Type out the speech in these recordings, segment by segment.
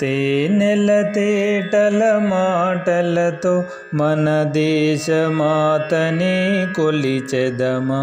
తేనెల తేటల మాటలతో మన దేశమాతని కొలిచెదమా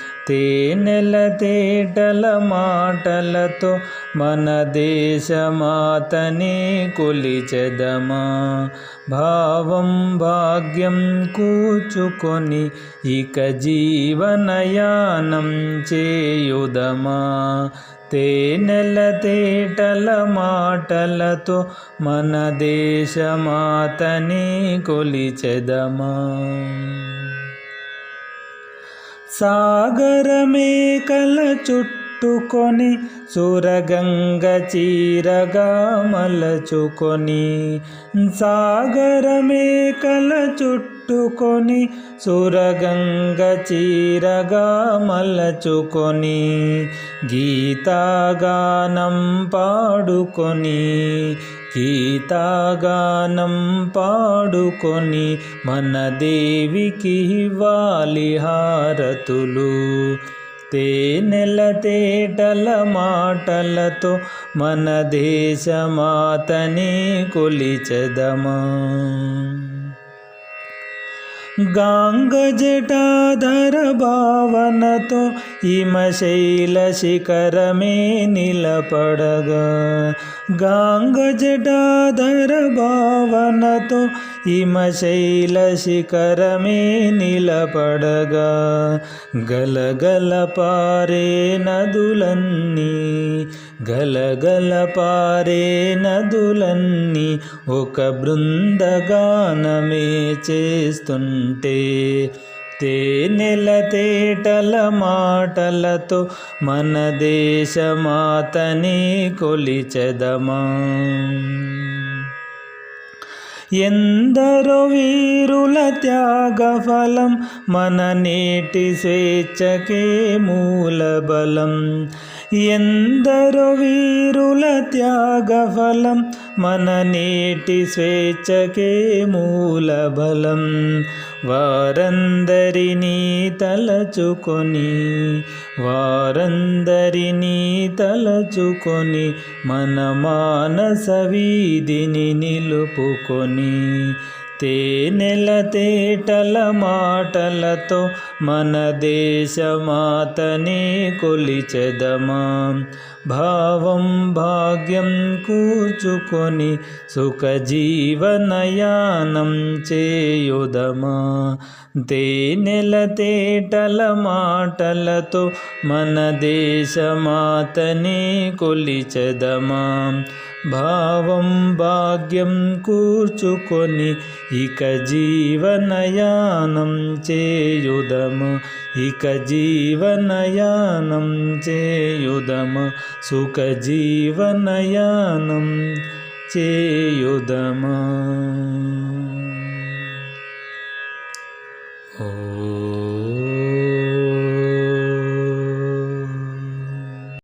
తేనెలతేటల మాటలతో మన దేశమాతని కొలిచెదమా. భావం భాగ్యం కూచుకొని ఇక జీవనయానం చేయుదమా. తేనెలతేటల మాటలతో మన దేశమాతని కొలిచెదమా. సాగరమే కల పెట్టుకొని సురగంగ చీరగా మలచుకొని సాగరమే కల చుట్టుకొని సురగంగ చీరగా మలచుకొని గీతాగానం పాడుకొని గీతాగానం పాడుకొని మన దేవికి వాలి హారతులు. తేనెల తేటల మాటలతో మన దేశమాతని కొలిచెదమా? గాంగ జటాధర భావనతో హిమశైల శిఖరమే నిలపడగా. గాంగ జటాధర భావనతో హిమశైల శిఖరమే నిలపడగా. గలగల పారే నదులన్నీ గలగల పారే నదులన్నీ ఒక బృందగానమే చేస్తుంటే తేనెల తేటల మాటలతో మన దేశమాతని కొలిచెదమా? ఎందరో వీరుల త్యాగ ఫలం మన నేటి స్వేచ్ఛకే మూల బలం ఎందరో వీరుల త్యాగ ఫలం మన నేటి స్వేచ్ఛకే మూల బలం వారందరినీ తలచుకొని వారందరినీ తలచుకొని మన మానస వీధిని నిలుపుకొని తేనెల తేటల మాటలతో మన దేశమాతని కొలిచెదమా. భావం భాగ్యం కూచుకొని సుఖజీవనయానం చేయుదమా. తేనెల తేటల మాటలతో మన దేశమాతని కొలిచెదమా. భావం భాగ్యం కూర్చుకొని ఇక జీవనయానం చేయుదము. ఇక జీవనయానం చేయుదము. సుఖ జీవనయానం చేయుదమా. ఓ